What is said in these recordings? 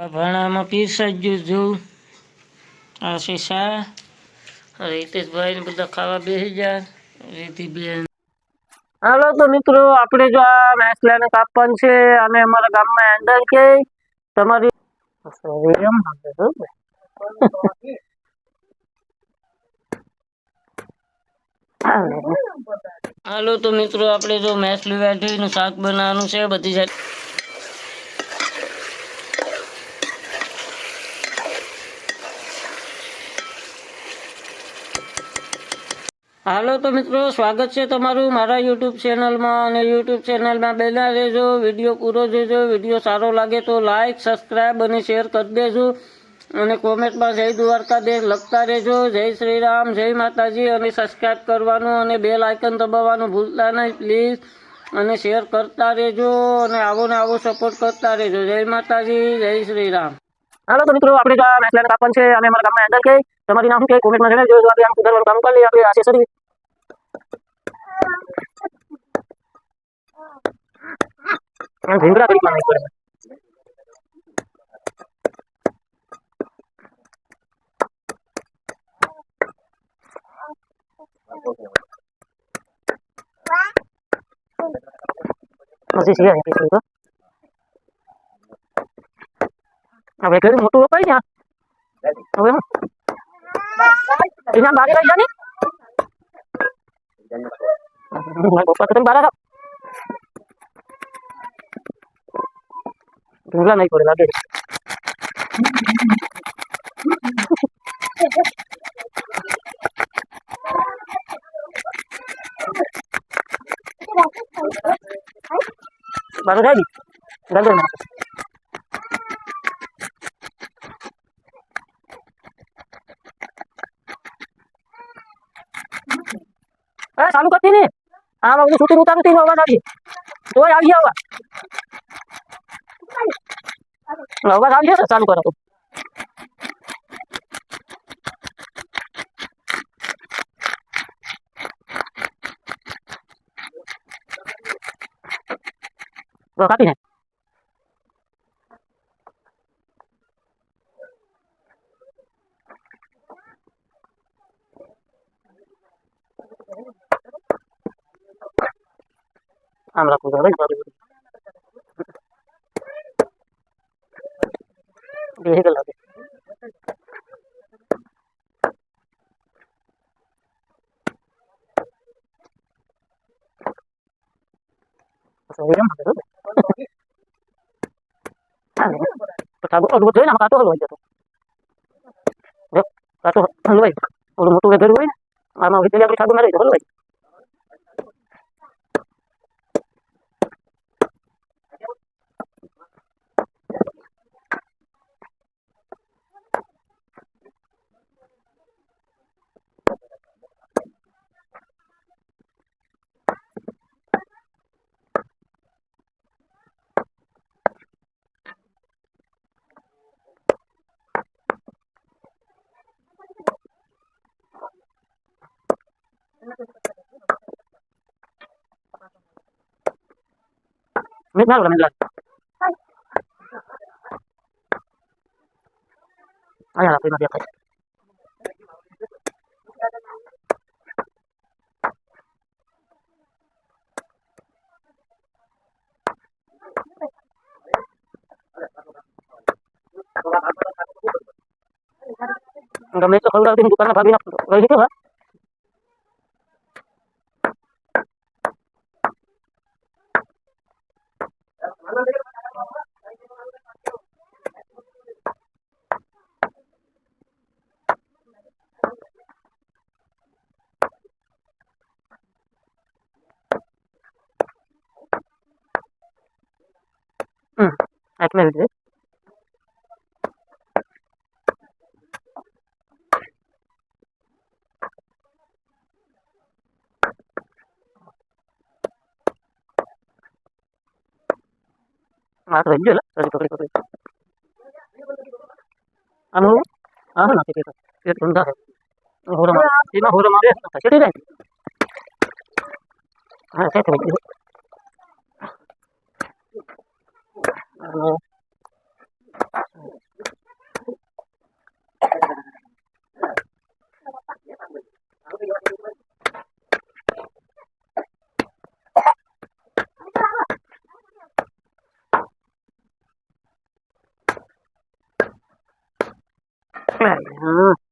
આ ભાણામાં પીરસાઈ ગયું આ છે શા રીતેશભાઈ બધા ખાવા બેસી ગયા. રીતિબેન. હાલો તો મિત્રો આપણે જો આ લઈને કાપવાનું છે અને અમારા ગામમાં હેન્ડલ કે તમારી? હાલો તો મિત્રો આપણે જો મેચનું શાક બનાવવાનું છે બધી જાત હાલો તો મિત્રો, સ્વાગત છે તમારું મારા યુટ્યુબ ચેનલમાં અને યુટ્યુબ ચેનલમાં બેના રહેજો વીડિયો પૂરો જોજો વીડિયો સારો લાગે તો લાઇક સબસ્ક્રાઈબ અને શેર કરી દેજો. અને કોમેન્ટમાં જય દ્વારકાધીશ લખતા રહેજો. જય શ્રી રામ જય માતાજી અને સબસ્ક્રાઈબ કરવાનું અને બેલ આઇકન દબાવવાનું ભૂલતા નહીં પ્લીઝ અને શેર કરતા રહેજો અને આવો ને આવો સપોર્ટ કરતા રહેજો. જય માતાજી, જય શ્રી રામ હાલો તો મિત્રો, આપણે જો આ મેચ કાપન છે અને અમારા ગામમાં હેન્ડલ કે, તમારી નામ કે? કોમેન્ટમાં જણાવજો જો આપણે આમ સુધારવાનું કામ કરી લઈએ, આપણે આશેસરી ઘૂંઘરા કરી નાખી પડે અહીં પીછું તો હવે કેવું મોટું રોપાય ને આ? હવે હું એના બારે રહી જાને મારા પપ્પા તો તને બારા રાખ ઢૂંઢલા નહીં પડે લાગે બારું જાય ગંદર ના એ ચાલુ કરતી ને? આમાં બધું શૂટિંગ ઉતારું તેનો અવાજ આવી તોય આવી આવા. અવાજ આવી જશે? ચાલુ કરો તો. કાપી નાખ આમ રાખવું તો રહી બાજુ બેસી ગયેલા છે. પછી એમ હશે ને? હા ને. તો સાબુ ઓલું જોઈને આમાં કાચો હલવાઈ જતો જો કાચો હલવાઈ ઓલું મોટું વેધર હોય ને આમાં વીજળી આપણી સાબુ મારી તો હલવાઈ મેં ના મને લાગે આયા રાખી નથી આપણે ગમે તો ખવડાવતી દુકાનમાં ભાભી નાખતો રહી ગયો હા હમ એટલે રીતે આ તો રહી ગયો લે પકડી પકડી આનું આ નાખી દેતો પેટ ઊંધા છે હોરમાં એમાં હોરમાં આવે તો ચડી જાય હા સેટ થઈ ગયું અને હા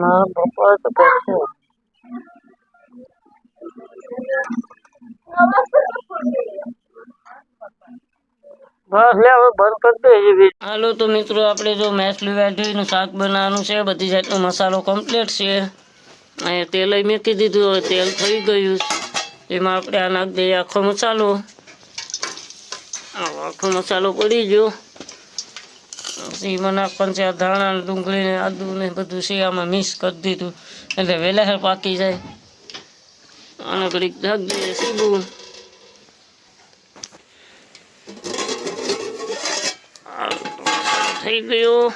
મારા પપ્પા તો કરશે બસ, લે, હવે બંધ કરી દે હાલો, તો મિત્રો, આપણે જો મેસલી જોઈને શાક બનાવવાનું છે, બધી જાતનો મસાલો કમ્પ્લીટ છે. અહીંયા તેલ મૂકી દીધું, હવે તેલ થઈ ગયું એમાં આપણે આ નાખી દઈએ આખો મસાલો. આખો મસાલો પડી ગયો. એમાં નાખવાનું છે આ ધાણા ને ડુંગળી ને આદુ ને બધું છે મિક્સ કરી દીધું. એટલે વહેલા પાકી જાય. અને ઘડીક નાખી દઈએ સીબું થઈ ગયો.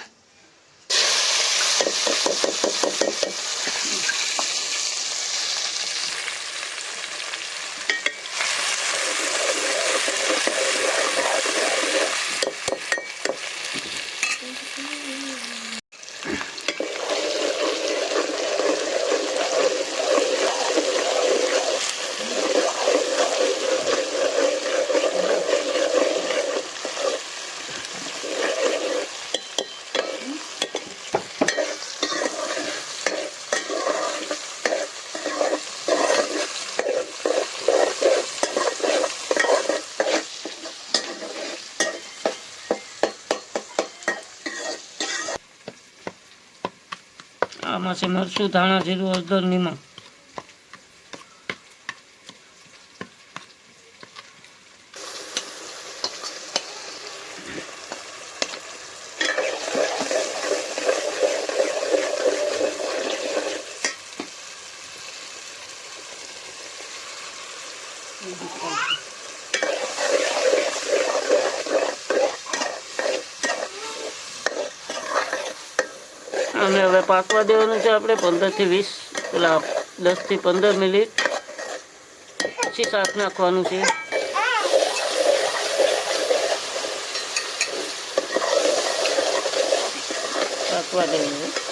આમાં છે મરચું ધાણા જીરું હળદર નિમક. અને હવે પાકવા દેવાનું છે આપણે પંદરથી વીસ, પેલા દસથી પંદર મિનિટ. પછી શાક નાખવાનું છે. પાકવા દેવાનું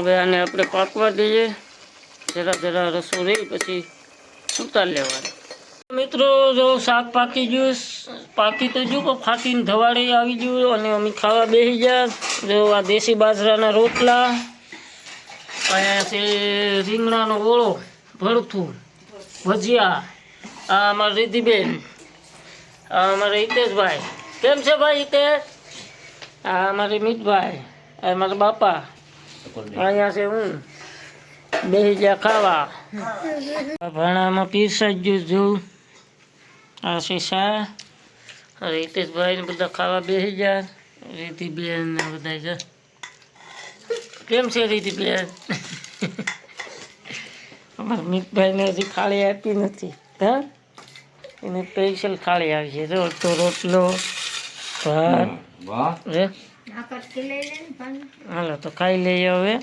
હવે આને આપણે પાકવા દઈએ. જરા જરા રસો રહી પછી સુતા લેવાનું. મિત્રો, જો શાક પાકી ગયું, પાકી તો જુઓ ફાટીને ધવાડે આવી ગયું અને અમે ખાવા બેસી ગયા. જો આ દેશી બાજરાના રોટલા અહીંયા છે રીંગણાનો ઓળો, ભરથું, ભજીયા, આ અમારા રિધિબેન આ અમારા હિતેશભાઈ. કેમ છે ભાઈ હિતેશ? આ અમારે મિતભાઈ, આ મારા બાપા. અહીંયા છે હું. બેસી ગયા ખાવા. ભણામાં પીરસાઈ ગયું જોઉં આ છે શા રીતેશભાઈ ને બધા ખાવા બેસી ગયા. રીતિબેન ને બધા છે કેમ છે રીતિબેન? અમારા મિતભાઈને હજી ખાળી આપી નથી. હા? એને સ્પેશિયલ થાળી આવી છે. રોટલો રોટલો ભાત. હાલો તો ખાઈ લઈએ હવે.